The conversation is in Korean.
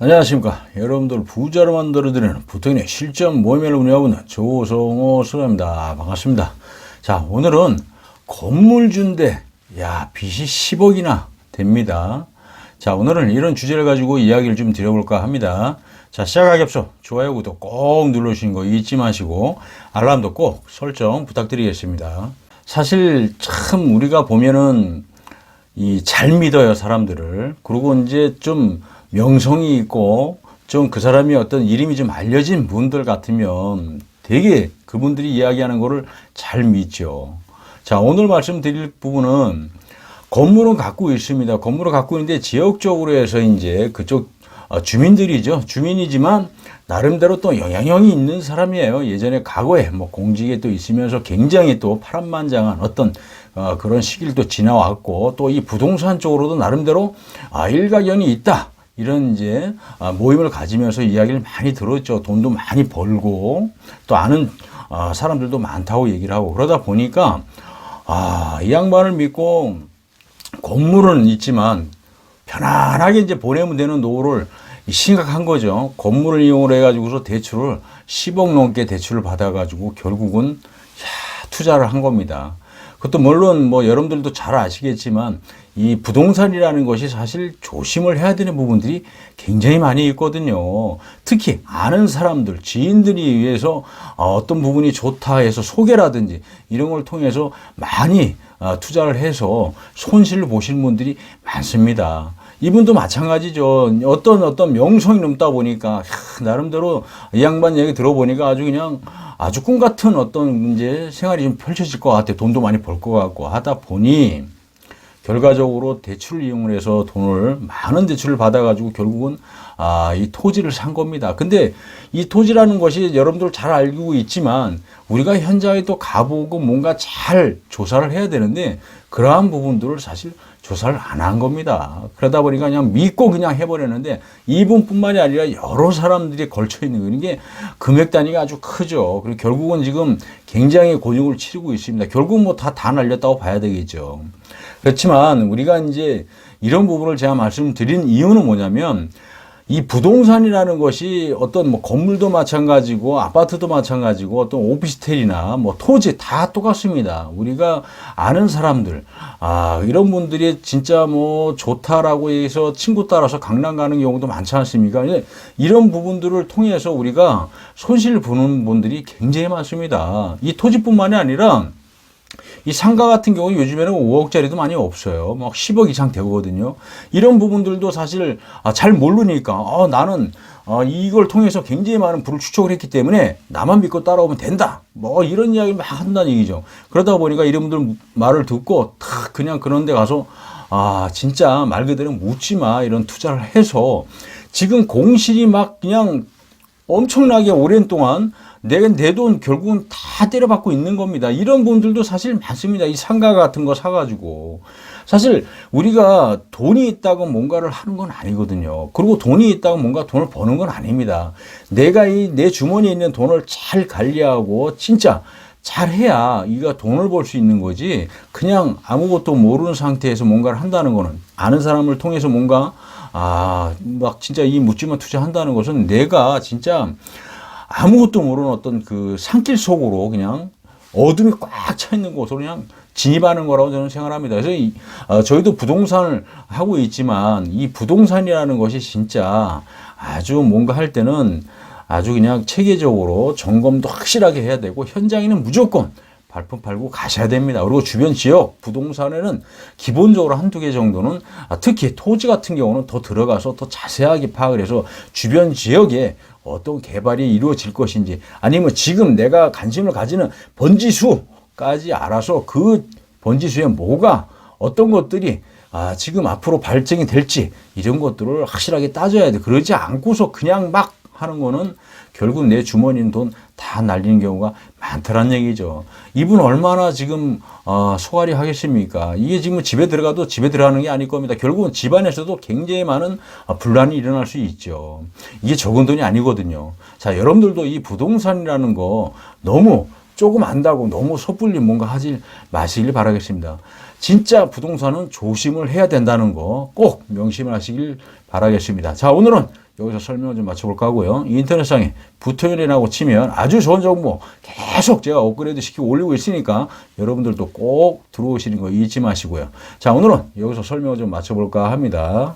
안녕하십니까. 여러분들 부자로 만들어드리는 부통인의 실전 모임을 운영하고 있는 조성호 수사입니다. 반갑습니다. 자, 오늘은 건물 준대, 야, 빚이 10억이나 됩니다. 자, 오늘은 이런 주제를 가지고 이야기를 좀 드려볼까 합니다. 자, 시작하기 앞서 좋아요, 구독 꼭 눌러주시는 거 잊지 마시고, 알람도 꼭 설정 부탁드리겠습니다. 사실 참 우리가 보면은 이 잘 믿어요 사람들을 그리고 이제 좀 명성이 있고 좀 그 사람이 어떤 이름이 좀 알려진 분들 같으면 되게 그분들이 이야기하는 거를 잘 믿죠. 자 오늘 말씀드릴 부분은 건물은 갖고 있습니다. 건물을 갖고 있는데 지역적으로 해서 이제 그쪽 어, 주민들이죠. 주민이지만 나름대로 또 영향력이 있는 사람이에요. 예전에 과거에 뭐 공직에 또 있으면서 굉장히 또 파란만장한 어떤 어, 그런 시기를 또 지나왔고 또 이 부동산 쪽으로도 나름대로 아, 일가견이 있다. 이런 이제 아, 모임을 가지면서 이야기를 많이 들었죠. 돈도 많이 벌고 또 아는 아, 사람들도 많다고 얘기를 하고 그러다 보니까 아, 이 양반을 믿고 건물은 있지만 편안하게 이제 보내면 되는 노후를 심각한 거죠. 건물을 이용을 해가지고서 대출을 10억 넘게 대출을 받아가지고 결국은 야, 투자를 한 겁니다. 그것도 물론 뭐 여러분들도 잘 아시겠지만 이 부동산이라는 것이 사실 조심을 해야 되는 부분들이 굉장히 많이 있거든요. 특히 아는 사람들, 지인들이 위해서 어떤 부분이 좋다 해서 소개라든지 이런 걸 통해서 많이 어, 투자를 해서 손실을 보시는 분들이 많습니다. 이분도 마찬가지죠. 어떤 어떤 명성이 넘다 보니까 야, 나름대로 이 양반 얘기 들어보니까 아주 그냥 아주 꿈 같은 어떤 이제 생활이 좀 펼쳐질 것 같아. 돈도 많이 벌 것 같고 하다 보니 결과적으로 대출을 이용을 해서 돈을 많은 대출을 받아가지고 결국은 아, 이 토지를 산 겁니다. 근데 이 토지라는 것이 여러분들 잘 알고 있지만 우리가 현장에 또 가보고 뭔가 잘 조사를 해야 되는데 그러한 부분들을 사실 조사를 안 한 겁니다. 그러다 보니까 그냥 믿고 그냥 해버렸는데 이분뿐만이 아니라 여러 사람들이 걸쳐 있는 거는 게 금액 단위가 아주 크죠. 그리고 결국은 지금 굉장히 곤욕을 치르고 있습니다. 결국 뭐 다 다 날렸다고 봐야 되겠죠. 그렇지만 우리가 이제 이런 부분을 제가 말씀드린 이유는 뭐냐면 이 부동산이라는 것이 어떤 뭐 건물도 마찬가지고 아파트도 마찬가지고 어떤 오피스텔이나 뭐 토지 다 똑같습니다. 우리가 아는 사람들, 아, 이런 분들이 진짜 뭐 좋다라고 해서 친구 따라서 강남 가는 경우도 많지 않습니까? 근데 이런 부분들을 통해서 우리가 손실 보는 분들이 굉장히 많습니다. 이 토지뿐만이 아니라 이 상가 같은 경우 요즘에는 5억짜리도 많이 없어요. 막 10억 이상 되거든요. 이런 부분들도 사실 아, 잘 모르니까 어, 나는 어, 이걸 통해서 굉장히 많은 부를 추적을 했기 때문에 나만 믿고 따라오면 된다. 뭐 이런 이야기를 막 한다는 얘기죠. 그러다 보니까 이런 분들 말을 듣고 탁 그냥 그런 데 가서 아 진짜 말 그대로 묻지 마 이런 투자를 해서 지금 공실이 막 그냥 엄청나게 오랜 동안 내 내 돈 결국은 다 때려받고 있는 겁니다. 이런 분들도 사실 많습니다. 이 상가 같은 거 사가지고. 사실 우리가 돈이 있다고 뭔가를 하는 건 아니거든요. 그리고 돈이 있다고 뭔가 돈을 버는 건 아닙니다. 내가 이 내 주머니에 있는 돈을 잘 관리하고 진짜 잘 해야 이가 돈을 벌 수 있는 거지. 그냥 아무것도 모르는 상태에서 뭔가를 한다는 거는 아는 사람을 통해서 뭔가 아, 막 진짜 이 묻지마 투자한다는 것은 내가 진짜 아무것도 모르는 어떤 그 산길 속으로 그냥 어둠이 꽉 차 있는 곳으로 그냥 진입하는 거라고 저는 생각합니다. 그래서 이, 어, 저희도 부동산을 하고 있지만 이 부동산이라는 것이 진짜 아주 뭔가 할 때는 아주 그냥 체계적으로 점검도 확실하게 해야 되고 현장에는 무조건 발품 팔고 가셔야 됩니다. 그리고 주변 지역 부동산에는 기본적으로 한두 개 정도는 아, 특히 토지 같은 경우는 더 들어가서 더 자세하게 파악을 해서 주변 지역에 어떤 개발이 이루어질 것인지 아니면 지금 내가 관심을 가지는 번지수까지 알아서 그 번지수에 뭐가 어떤 것들이 아, 지금 앞으로 발전이 될지 이런 것들을 확실하게 따져야 돼. 그러지 않고서 그냥 막 하는 거는 결국 내 주머니 있는 돈다 날리는 경우가 많다는 얘기죠. 이분 얼마나 지금 어, 소갈이 하겠습니까? 이게 지금 집에 들어가도 집에 들어가는 게 아닐 겁니다. 결국은 집안에서도 굉장히 많은 어, 분란이 일어날 수 있죠. 이게 적은 돈이 아니거든요. 자, 여러분들도 이 부동산이라는 거 너무 조금 안다고 너무 섣불리 뭔가 하지 마시길 바라겠습니다. 진짜 부동산은 조심을 해야 된다는 거 꼭 명심을 하시길 바라겠습니다. 자, 오늘은 여기서 설명을 좀 마쳐볼까 하고요. 인터넷상에 부토연이라고 치면 아주 좋은 정보 계속 제가 업그레이드 시키고 올리고 있으니까 여러분들도 꼭 들어오시는 거 잊지 마시고요. 자, 오늘은 여기서 설명을 좀 마쳐볼까 합니다.